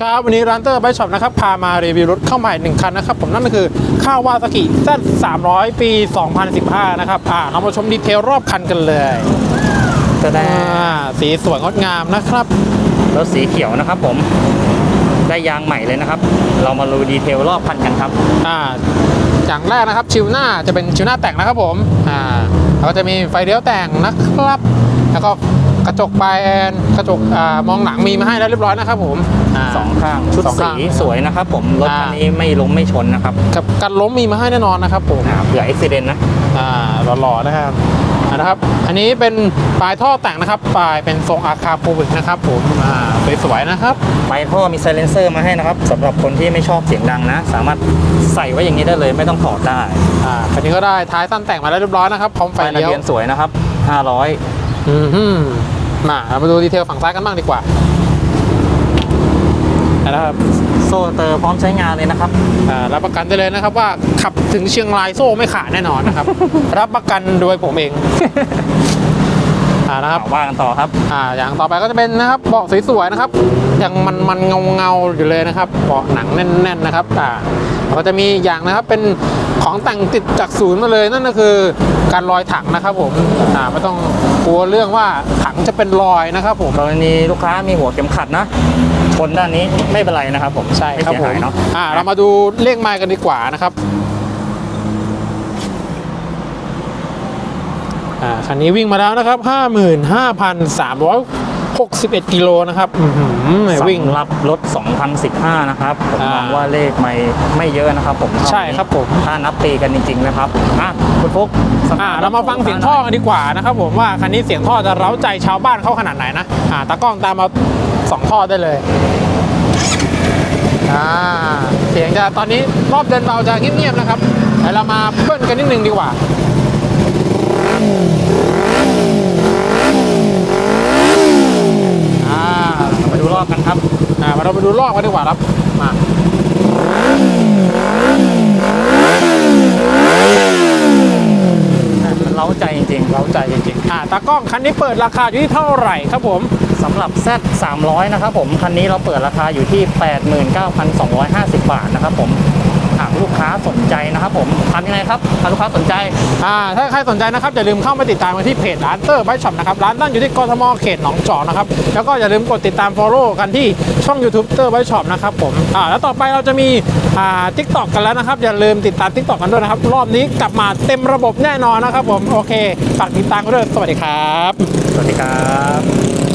ครับวันนี้ร้านเตอร์ไบช็อปนะครับพามารีวิวรถเข้าใหม่หนึ่งคันนะครับผมนั่นก็คือข้าววาซากิแซด300 ปี 2015 นะครับอ่าเรามาชมดีเทลรอบคันกันเลยก็ได้อ่าสีสวยงดงามนะครับรถสีเขียวนะครับผมได้ยางใหม่เลยนะครับ เรามาดูดีเทลรอบคันกันครับอ่าอย่างแรกนะครับชิวหน้าจะเป็นชิวหน้าแต่งนะครับผมอ่าแล้วก็จะมีไฟเลี้ยวแต่งนะครับ แล้วก็ก ระจกปลายแอนกระจกอ่ามองหลังมีมาให้แล้วเรียบร้อยนะครับผมาสองข้างชุดสองสีข้าง สวยนะครับผมรถอ่าคันนี้ไม่ล้มไม่ชนนะครับกับกันล้มมีมาให้แน่นอนนะครับผม อ่าเผื่ออุบิเหตุนะ อ่าหล่อๆนะครับอ่านะครับ อันนี้เป็นปลายท่อแต่งนะครับ ปลายเป็นทรงอาคาโปวิกนะครับผมอ่าสวยๆนะครับไปท่อมีไซเลนเซอร์มาให้นะครับสำหรับคนที่ไม่ชอบเสียงดังนะ สามารถใส่ไว้อย่างนี้ได้เลยไม่ต้องถอดได้อ่าคันนี้ก็ได้ท้ายสั้นแต่งมาแล้วเรียบร้อยนะครับพร้อมไฟป้ายทะเลี้ยวเบียนสวยนะครับ 500 อืม ฮึ่มมาเรามาดูดีเทลฝั่งซ้ายกันบ้างดีกว่านะครับโซ่เตอร์พร้อมใช้งานเลยนะครับอ่ารับประกันได้เลยนะครับว่าขับถึงเชียงรายโซ่ไม่ขาดแน่นอนนะครับ รับประกันโดยผมเองอ่านะครับว่ากันต่อครับอ่าอย่างต่อไปก็จะเป็นนะครับเบาะสวยๆนะครับยังมันมันเงาเงาๆอยู่เลยนะครับเบาะหนังแน่น ๆนะครับอ่าแล้ว ก็จะมีอย่างนะครับเป็นของแต่งติดจากศูนย์มาเลยนั่นก็คือการลอยถังนะครับผมอ่าไม่ต้องกลัวเรื่องว่าถังจะเป็นรอยนะครับผมกรณีลูกค้ามีหัวเข็มขัดนะชนด้านนี้ไม่เป็นไรนะครับผมใช่ครับไเสียผมหายเนาะอ่าเรามาดูเลขไมล์กันดีกว่านะครับอ่าคันนี้วิ่งมาแล้วนะครับ 55,361 กิโลนะครับอื้อหือวิ่งสำหรับรถ 2015 นะครับผมอ่ามมองว่าเลขไม่ไม่เยอะนะครับผมใช่ครับผมถ้านับตีกันจริง ๆ นะครับอะคุณฟุกสตอ่าทเรามาฟังเสียงท่อกันดีกว่านะครับผมว่าคันนี้เสียงท่อจะเร้าใจชาวบ้านเขาขนาดไหนนะอ่าตากล้องตามมาสองท่อได้เลยอ่าเสียงจะตอนนี้รอบเดินเบาจะเงียบๆนะครับเดี๋ยวเรามาเบิ้ลกันนิดนึงดีกว่า อ่า มาดูรอบกันครับ อ่ามา เราไปดูลอกกันดีกว่าครับ มามันเล้าใจจริงๆเราใจจริงๆอ่าตากล้องคันนี้เปิดราคาอยู่ที่เท่าไหร่ครับผมสำหรับ Z 300 นะครับผม คันนี้เราเปิดราคาอยู่ที่ 89,250 บาทนะครับผม ลูกค้าสนใจนะครับผมทำยังไงครับถ้าลูกค้าสนใจ อ่าถ้าใครสนใจนะครับอย่าลืมเข้ามาติดตามกันที่เพจร้านเตอร์ไบช็อปนะครับร้านตั้งอยู่ที่กทมเขตหนองจอกนะครับแล้วก็อย่าลืมกดติดตาม Follow กันที่ช่อง YouTube เตอร์ไบช็อปนะครับผมอ่าแล้วต่อไปเราจะมีอ่าทิกตอกกันแล้วนะครับอย่าลืมติดตาม t ิกตอกกันด้วยนะครับรอบนี้กลับมาเต็มระบบแน่นอนนะครับผมโอเคฝากติดตามกันด้วยสวัสดีครับ สวัสดีครับ